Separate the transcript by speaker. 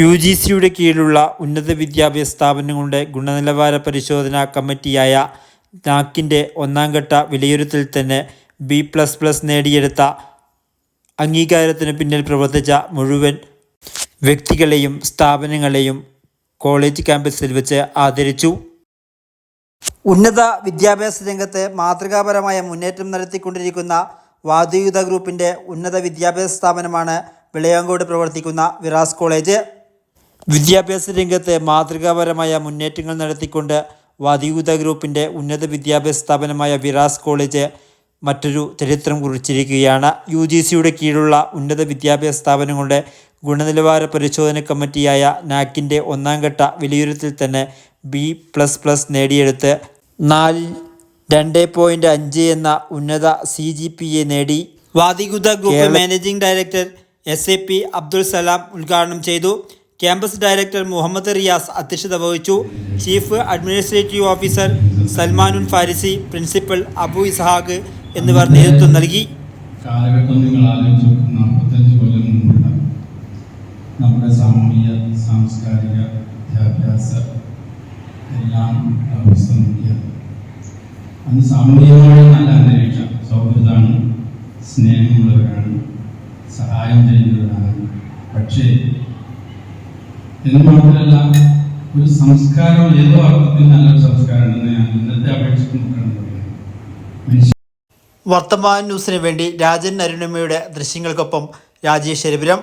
Speaker 1: U G സിയുടെ കീഴിലുള്ള ഉന്നത വിദ്യാഭ്യാസ സ്ഥാപനങ്ങളുടെ ഗുണനിലവാര പരിശോധനാ കമ്മിറ്റിയായ നാക്കിന്റെ ഒന്നാം ഘട്ട വിലയിരുത്തൽ തന്നെ ബി പ്ലസ് പ്ലസ് നേടിയെടുത്ത അംഗീകാരത്തിന് പിന്നിൽ പ്രവർത്തിച്ച മുഴുവൻ വ്യക്തികളെയും സ്ഥാപനങ്ങളെയും കോളേജ് ക്യാമ്പസിൽ വെച്ച് ആദരിച്ചു. ഉന്നത വിദ്യാഭ്യാസ രംഗത്ത് മാതൃകാപരമായ മുന്നേറ്റം നടത്തിക്കൊണ്ടിരിക്കുന്ന വാദ്യുത ഗ്രൂപ്പിന്റെ ഉന്നത വിദ്യാഭ്യാസ സ്ഥാപനമാണ് വിളയാങ്കോട് പ്രവർത്തിക്കുന്ന വിറാസ് കോളേജ്. വിദ്യാഭ്യാസ രംഗത്ത് മാതൃകാപരമായ മുന്നേറ്റങ്ങൾ നടത്തിക്കൊണ്ട് വാദിയുത ഗ്രൂപ്പിന്റെ ഉന്നത വിദ്യാഭ്യാസ സ്ഥാപനമായ വിറാസ് കോളേജ് മറ്റൊരു ചരിത്രം കുറിച്ചിരിക്കുകയാണ്. യു ജി സിയുടെ കീഴിലുള്ള ഉന്നത വിദ്യാഭ്യാസ സ്ഥാപനങ്ങളുടെ ഗുണനിലവാര പരിശോധന കമ്മിറ്റിയായ നാക്കിന്റെ ഒന്നാം ഘട്ട വിലയിരുത്തൽ തന്നെ ബി പ്ലസ് പ്ലസ് നേടിയെടുത്ത്. നാലിൽ രണ്ട് പോയിന്റ് അഞ്ച് എന്ന ഉന്നത സി ജി പി എ നേടി. വാദികുത group managing director S A P Abdul Salam ഉദ്ഘാടനം ചെയ്തു. ക്യാമ്പസ് ഡയറക്ടർ മുഹമ്മദ് റിയാസ് അധ്യക്ഷത വഹിച്ചു. Chief administrative officer Salmanul Farisi principal Abu Ishaq എന്നിവർ നേതൃത്വം നൽകി.
Speaker 2: നമ്മുടെ സാമൂഹിക സാംസ്കാരിക വിദ്യാഭ്യാസ എല്ലാം അവസ്ഥ നോക്കിയാൽ അന്ന് സാമൂഹികമായ നല്ല അന്തരീക്ഷം സൗഹൃദമാണ് സ്നേഹമുള്ളവരാണ് സഹായം ചെയ്യുന്നവരാണ് പക്ഷേ എന്ന് മാത്രമല്ല ഒരു സംസ്കാരം ഏതോ അർത്ഥത്തിൽ നല്ലൊരു സംസ്കാരം ഞാൻ ഇന്നത്തെ അപേക്ഷിച്ച് നോക്കുകയാണ്
Speaker 1: വർത്തമാൻ ന്യൂസിന് വേണ്ടി രാജൻ അരുണിമയുടെ ദൃശ്യങ്ങൾക്കൊപ്പം രാജേഷ് എരിപുരം